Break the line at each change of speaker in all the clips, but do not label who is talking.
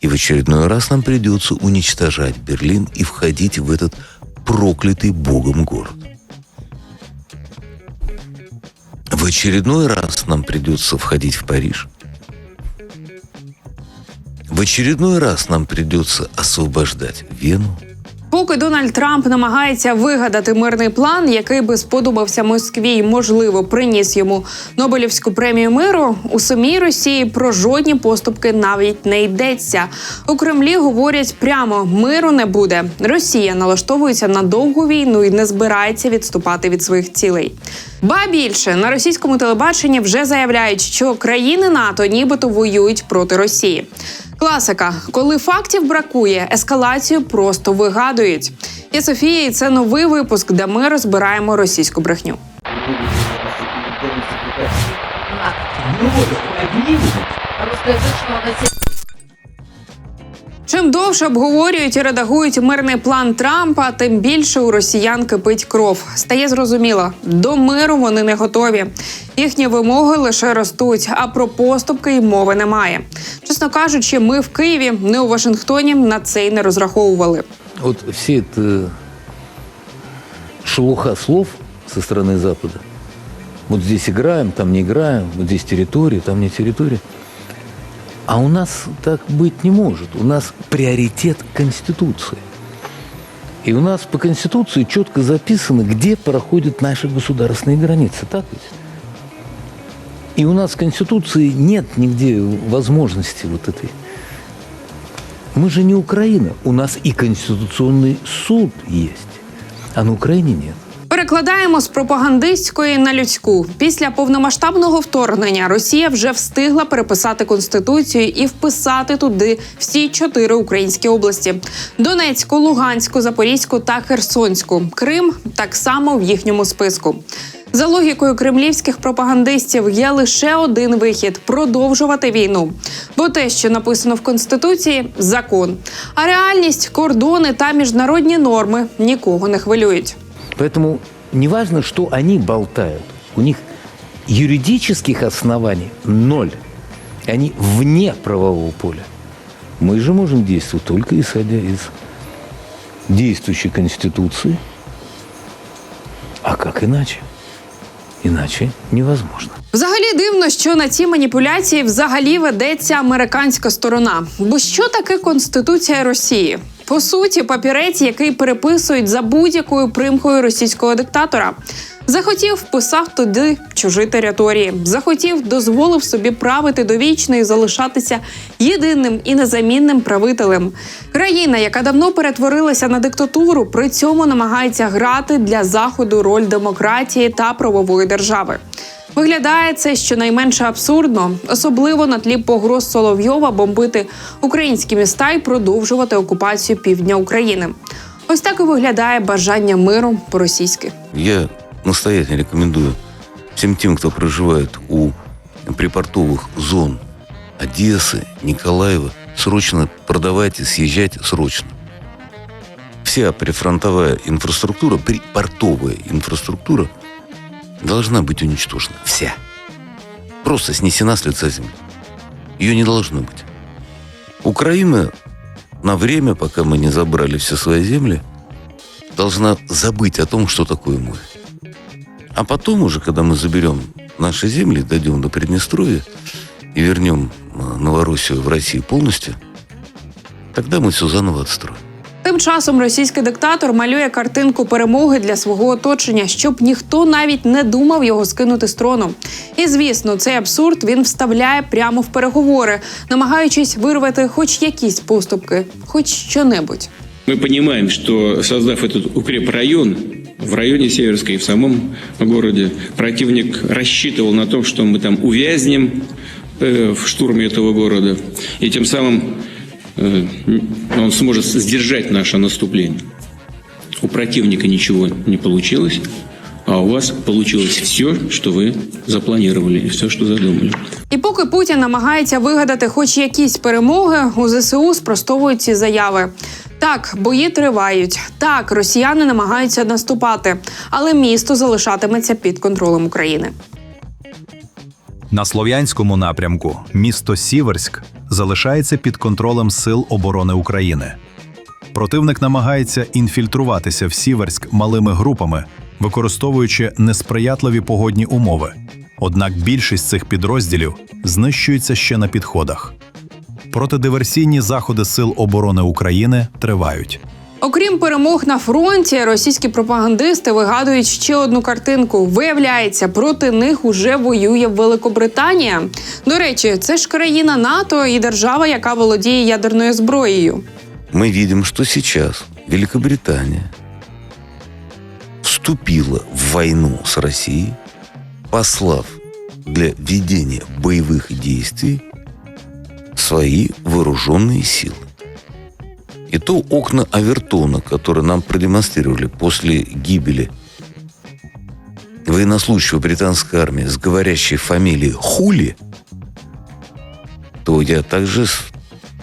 И в очередной раз нам придется уничтожать Берлин и входить в этот проклятый Богом город. В очередной раз нам придется входить в Париж. В очередной раз нам придется освобождать Вену.
Поки Дональд Трамп намагається вигадати мирний план, який би сподобався Москві, і, можливо, приніс йому Нобелівську премію миру, у самій Росії про жодні поступки навіть не йдеться. У Кремлі говорять прямо: миру не буде. Росія налаштовується на довгу війну і не збирається відступати від своїх цілей. Ба більше на російському телебаченні вже заявляють, що країни НАТО нібито воюють проти Росії. Класика, коли фактів бракує, ескалацію просто вигадують. Я Софія, і це новий випуск, де ми розбираємо російську брехню. Чим довше обговорюють і редагують мирний план Трампа, тим більше у росіян кипить кров. Стає зрозуміло, до миру вони не готові. Їхні вимоги лише ростуть, а про поступки й мови немає. Чесно кажучи, ми в Києві, не у Вашингтоні на це й не розраховували.
Вот все это шелуха слов со стороны Запада. Вот здесь играем, там не играем, вот здесь территория, там не территория. А у нас так быть не может. У нас приоритет Конституции. И у нас по Конституции четко записано, где проходят наши государственные границы. Так ведь? И у нас в Конституции нет нигде возможности вот этой. Мы же не Украина. У нас и Конституционный суд есть. А на Украине нет.
Перекладаємо з пропагандистської на людську. Після повномасштабного вторгнення Росія вже встигла переписати конституцію і вписати туди всі чотири українські області: Донецьку, Луганську, Запорізьку та Херсонську. Крим так само в їхньому списку. За логікою кремлівських пропагандистів є лише один вихід продовжувати війну. Бо те, що написано в конституції, закон. А реальність, кордони та міжнародні норми нікого не хвилюють.
Поэтому неважно, что они болтают. У них юридических оснований ноль. Они вне правового поля. Мы же можем действовать только исходя из действующей Конституции. А как иначе? Иначе невозможно.
Взагалі дивно, що на ці маніпуляції взагалі ведеться американська сторона. Бо що таке конституція Росії? По суті, папірець, який переписують за будь-якою примкою російського диктатора. Захотів, вписав туди чужі території. Захотів, дозволив собі правити довічно і залишатися єдиним і незамінним правителем. Країна, яка давно перетворилася на диктатуру, при цьому намагається грати для заходу роль демократії та правової держави. Виглядає це щонайменше абсурдно, особливо на тлі погроз Соловйова бомбити українські міста і продовжувати окупацію півдня України. Ось так і виглядає бажання миру по-російськи.
Я настоятельно рекомендую всем тем, кто проживает у припортовых зон Одессы, Николаева, срочно продавайте, съезжайте срочно. Вся прифронтовая инфраструктура, припортовая инфраструктура Должна быть уничтожена. Вся. Просто снесена с лица земли. Ее не должно быть. Украина на время, пока мы не забрали все свои земли, должна забыть о том, что такое мы. А потом уже, когда мы заберем наши земли, дойдем до Приднестровья и вернем э, Новороссию в Россию полностью, тогда мы все заново отстроим.
Тим часом російський диктатор малює картинку перемоги для свого оточення, щоб ніхто навіть не думав його скинути з трону. І звісно, цей абсурд він вставляє прямо в переговори, намагаючись вирвати хоч якісь поступки, хоч щонебудь.
Мы понимаем, что создав этот укрепрайон в районе Северской и в самом городе, противник рассчитывал на то, что мы там увязнем э, в штурме этого города, и тем самым э, он сможет сдержать наше наступление. У противника ничего не получилось, а у вас получилось все, что вы запланировали, и все, что задумали.
І поки Путін намагається вигадати хоч якісь перемоги, у ЗСУ спростовують ці заяви. Так, бої тривають. Так, росіяни намагаються наступати, але місто залишатиметься під контролем України.
На слов'янському напрямку місто Сіверськ залишається під контролем Сил оборони України. Противник намагається інфільтруватися в Сіверськ малими групами, використовуючи несприятливі погодні умови. Однак більшість цих підрозділів знищується ще на підходах. Протидиверсійні заходи Сил оборони України тривають.
Окрім перемог на фронті, російські пропагандисти вигадують ще одну картинку. Виявляється, проти них уже воює Великобританія. До речі, це ж країна НАТО і держава, яка володіє ядерною зброєю.
Мы видим, что сейчас Великобритания вступила в войну с Россией, послав для ведения боевых действий свои вооруженные силы. И то окна Авертона, которые нам продемонстрировали после гибели военнослужащего британской армии с говорящей фамилией Хули, то я также,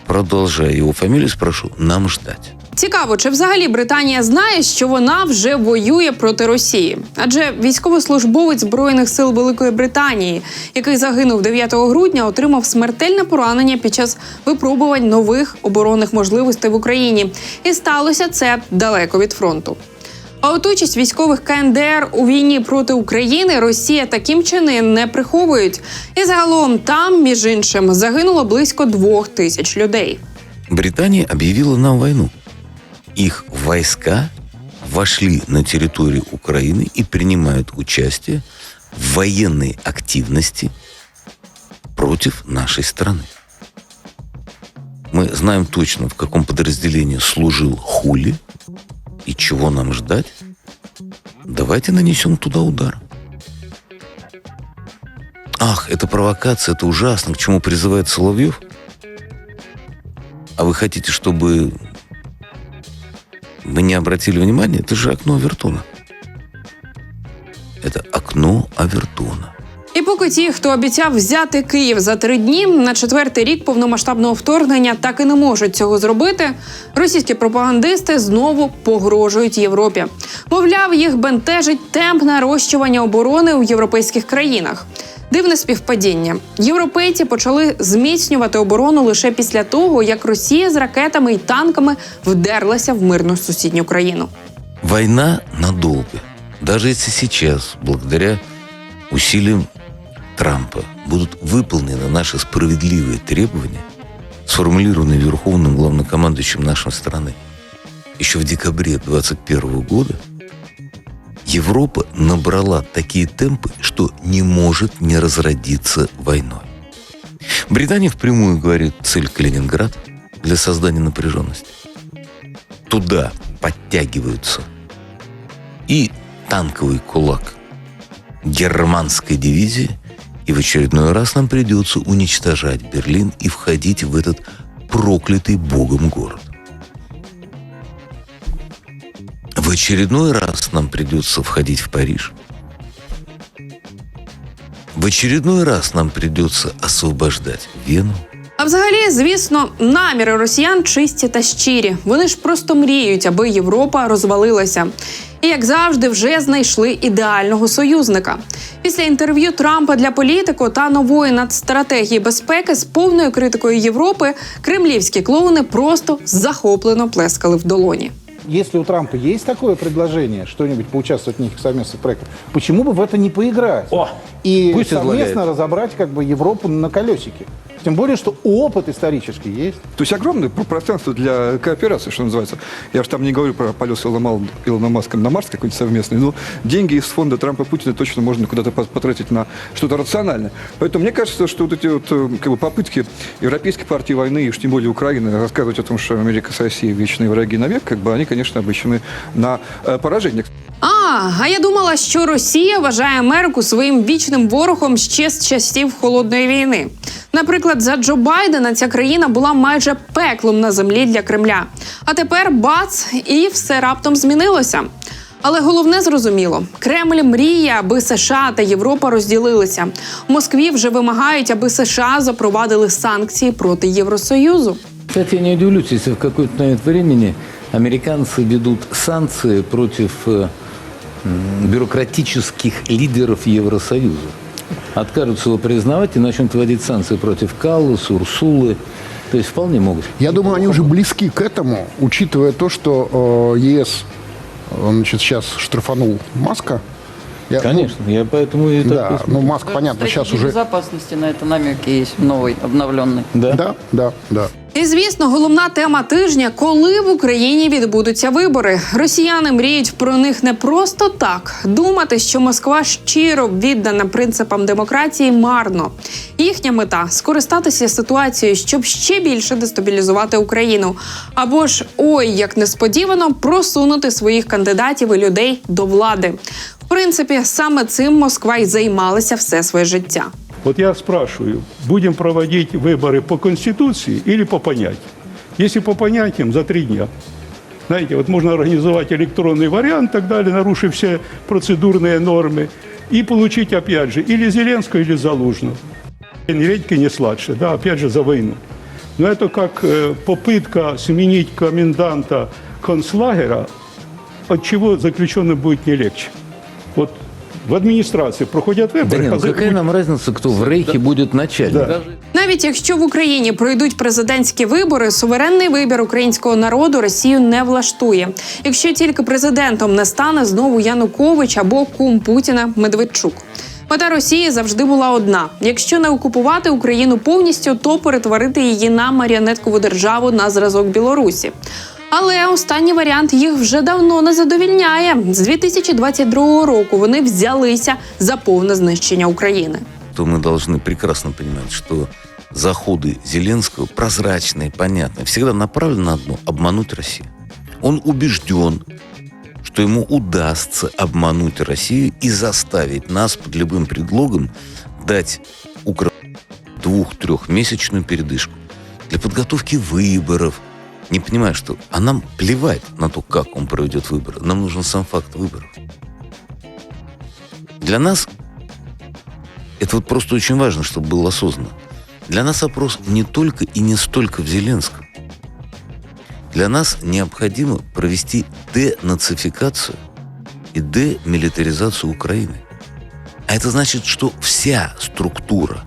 продолжая его фамилию, спрошу, нам ждать.
Цікаво, чи взагалі Британія знає, що вона вже воює проти Росії? Адже військовослужбовець збройних сил Великої Британії, який загинув 9 грудня, отримав смертельне поранення під час випробувань нових оборонних можливостей в Україні, і сталося це далеко від фронту. А от участь військових КНДР у війні проти України Росія таким чином не приховують. І загалом там, між іншим, загинуло близько двох тисяч людей.
Британия объявила нам войну. Их войска вошли на территорию Украины и принимают участие в военной активности против нашей страны. Мы знаем точно, в каком подразделении служил Хули и чего нам ждать. Давайте нанесем туда удар. Ах, это провокация, это ужасно, к чему призывает Соловьев. А вы хотите, чтобы вы не обратили внимания? Это же окно Авертона. Это окно Авертона.
І поки ті, хто обіцяв взяти Київ за три дні на четвертий рік повномасштабного вторгнення, так і не можуть цього зробити. Російські пропагандисти знову погрожують Європі. Мовляв, їх бентежить темп нарощування оборони у європейських країнах. Дивне співпадіння. Європейці почали зміцнювати оборону лише після того, як Росія з ракетами і танками вдерлася в мирну сусідню країну.
Война надолго. Даже если сейчас, благодаря усилиям Трампа, будут выполнены наши справедливые требования, сформулированные Верховным главнокомандующим нашей страны, еще в декабре 2021 года, Европа набрала такие темпы, что не может не разродиться войной. Британия впрямую говорит цель Калининград для создания напряженности. Туда подтягиваются и танковый кулак германской дивизии, и в очередной раз нам придется уничтожать Берлин и входить в этот проклятый богом город. В очередной раз нам придется входить в Париж. В очередной раз нам придется освобождать Вену.
А взагалі, звісно, наміри росіян чисті та щирі. Вони ж просто мріють, аби Європа розвалилася. І як завжди, вже знайшли ідеального союзника. Після інтерв'ю Трампа для політику та нової надстратегії безпеки з повною критикою Європи кремлівські клоуни просто захоплено плескали в долоні
Если у Трампа есть такое предложение, что-нибудь поучаствовать в них в совместных проектах, почему бы в это не поиграть?
О,
и
пусть
совместно
излагает.
разобрать как бы Европу на колесике. Тем более, что опыт исторический есть.
То есть огромное про- пространство для кооперации, что называется. Я же там не говорю про полет Илона, Мал- Илона Маска на Марс какой-нибудь совместный, но деньги из фонда Трампа и Путина точно можно куда-то по- потратить на что-то рациональное. Поэтому мне кажется, что вот эти вот э, как бы, попытки Европейской партии войны, и уж тем более Украины, рассказывать о том, что Америка с Россией вечные враги навек, как бы они, конечно, обречены на э, поражение.
А, а я думала, що Росія вважає Америку своїм вічним ворогом ще з часів холодної війни. Наприклад, за Джо Байдена ця країна була майже пеклом на землі для Кремля. А тепер бац, і все раптом змінилося. Але головне зрозуміло: Кремль мріє, аби США та Європа розділилися. Москві вже вимагають, аби США запровадили санкції проти Євросоюзу.
Кстати, я не удивлюсь, если в какой-то момент времени американцы ведут санкции против э, бюрократических лидеров Евросоюза. Откажутся его признавать и начнут вводить санкции против Каллуса, Урсулы. То есть вполне могут.
Я думаю, они уже близки к этому, учитывая то, что э, ЕС э, значит, сейчас штрафанул Маска. Я- ну,
Конечно, я поэтому и так
да,
и
ну Маск, понятно, сейчас уже...
безопасности на это намеки есть новый, обновленный.
Да.
Да, да, да.
І звісно, головна тема тижня, коли в Україні відбудуться вибори. Росіяни мріють про них не просто так. Думати, що Москва щиро віддана принципам демократії, марно. Їхня мета скористатися ситуацією, щоб ще більше дестабілізувати Україну. Або ж ой, як несподівано просунути своїх кандидатів і людей до влади. В принципі, саме цим Москва й займалася все своє життя.
Вот я спрашиваю, будем проводить выборы по Конституции или по понятиям? Если по понятиям, за три дня. Знаете, вот можно организовать электронный вариант, так далее, нарушив все процедурные нормы, и получить, опять же, или Зеленского, или Залужного. Редьки, не сладше, да, опять же, за войну. Но это как э, попытка сменить коменданта концлагеря, от чего заключенным будет не легче. Вот в администрации проходят выборы.
Да нет, ну какая нам разница, кто в рейхе будет начальник?
Да.
Навіть якщо в Україні пройдуть президентські вибори, суверенний вибір українського народу Росію не влаштує. Якщо тільки президентом не стане знову Янукович або кум Путіна Медведчук. Мета Росії завжди була одна: якщо не окупувати Україну повністю, то перетворити її на маріонеткову державу на зразок Білорусі. Але останній варіант їх вже давно не задовільняє. З 2022 року вони взялися за повне знищення України.
то мы должны прекрасно понимать, что заходы Зеленского прозрачные, понятные, всегда направлены на одно – обмануть Россию. Он убежден, что ему удастся обмануть Россию и заставить нас под любым предлогом дать Украине двух-трехмесячную передышку для подготовки выборов. не понимая, что а нам плевать на то, как он проведет выборы. Нам нужен сам факт выборов. Для нас это вот просто очень важно, чтобы было осознанно. Для нас вопрос не только и не столько в Зеленском. Для нас необходимо провести денацификацию и демилитаризацию Украины. А это значит, что вся структура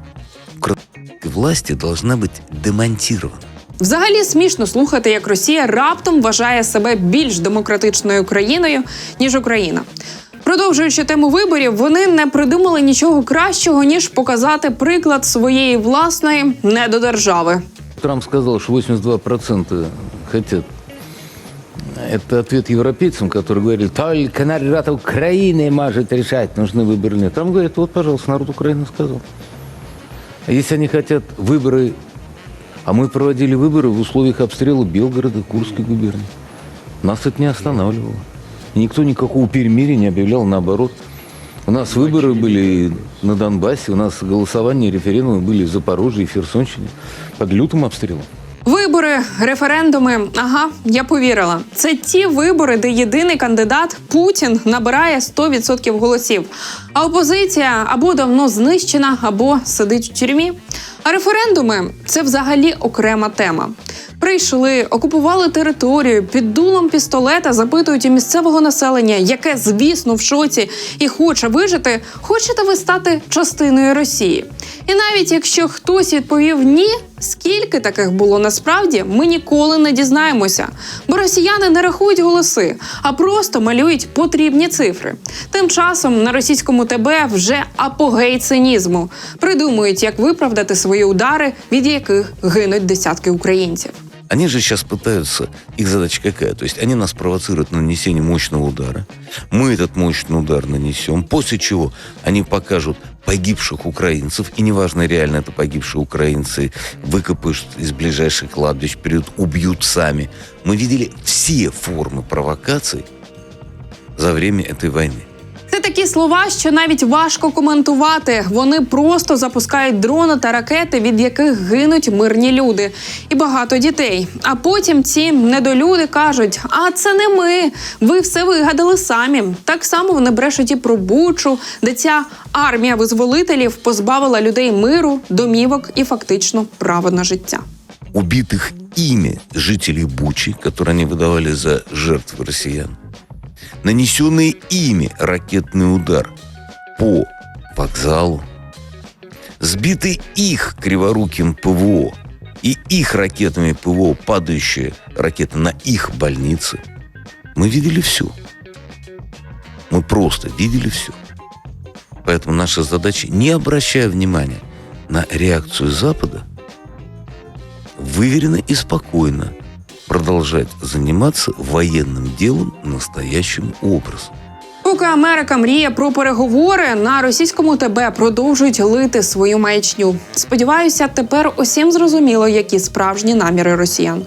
власти должна быть демонтирована.
Взагалі смішно слухати, як Росія раптом вважає себе більш демократичною країною ніж Україна. Продовжуючи тему виборів, вони не придумали нічого кращого ніж показати приклад своєї власної недодержави.
Трамп сказал, что 82% хотят. Это ответ европейцам, которые говорили, только народ Украины может решать, нужны выборы или нет. Трамп говорит, вот, пожалуйста, народ Украины сказал. А если они хотят выборы, а мы проводили выборы в условиях обстрела Белгорода, Курской губернии. Нас это не останавливало. И никто никакого перемирия не объявлял, наоборот. У нас выборы были на Донбассе, у нас голосование, референдумы были в Запорожье и в Херсонщине под лютым обстрелом.
Вибори, референдуми. Ага, я повірила. Це ті вибори, де єдиний кандидат Путін набирає 100% голосів. А опозиція або давно знищена, або сидить в тюрмі. А референдуми це взагалі окрема тема. Прийшли, окупували територію під дулом пістолета, запитують у місцевого населення, яке, звісно, в шоці і хоче вижити, хочете ви стати частиною Росії. І навіть якщо хтось відповів ні, скільки таких було насправді, ми ніколи не дізнаємося. Бо росіяни не рахують голоси, а просто малюють потрібні цифри. Тим часом на російському ТБ вже апогей цинізму. Придумують, як виправдати свої удари, від яких гинуть десятки українців.
Они же сейчас пытаются, их задача какая? То есть они нас провоцируют на нанесение мощного удара. Мы этот мощный удар нанесем, после чего они покажут погибших украинцев, и неважно, реально это погибшие украинцы, выкопают из ближайших кладбищ, придут, убьют сами. Мы видели все формы провокаций за время этой войны.
Це такі слова, що навіть важко коментувати. Вони просто запускають дрони та ракети, від яких гинуть мирні люди і багато дітей. А потім ці недолюди кажуть: а це не ми. Ви все вигадали самі. Так само вони брешуть і про Бучу, де ця армія визволителів позбавила людей миру, домівок і фактично права на життя.
убитых ими жителей Бучи, которые они выдавали за жертв россиян, Нанесенный ими ракетный удар по вокзалу, сбитые их криворуким ПВО и их ракетами ПВО, падающие ракеты на их больницы. Мы видели все. Мы просто видели все. Поэтому наша задача, не обращая внимания на реакцию Запада, выверенно и спокойно продолжать заниматься военным делом настоящим образом.
Поки Америка мріє про переговори, на російському ТБ продовжують лити свою маячню. Сподіваюся, тепер усім зрозуміло, які справжні наміри росіян.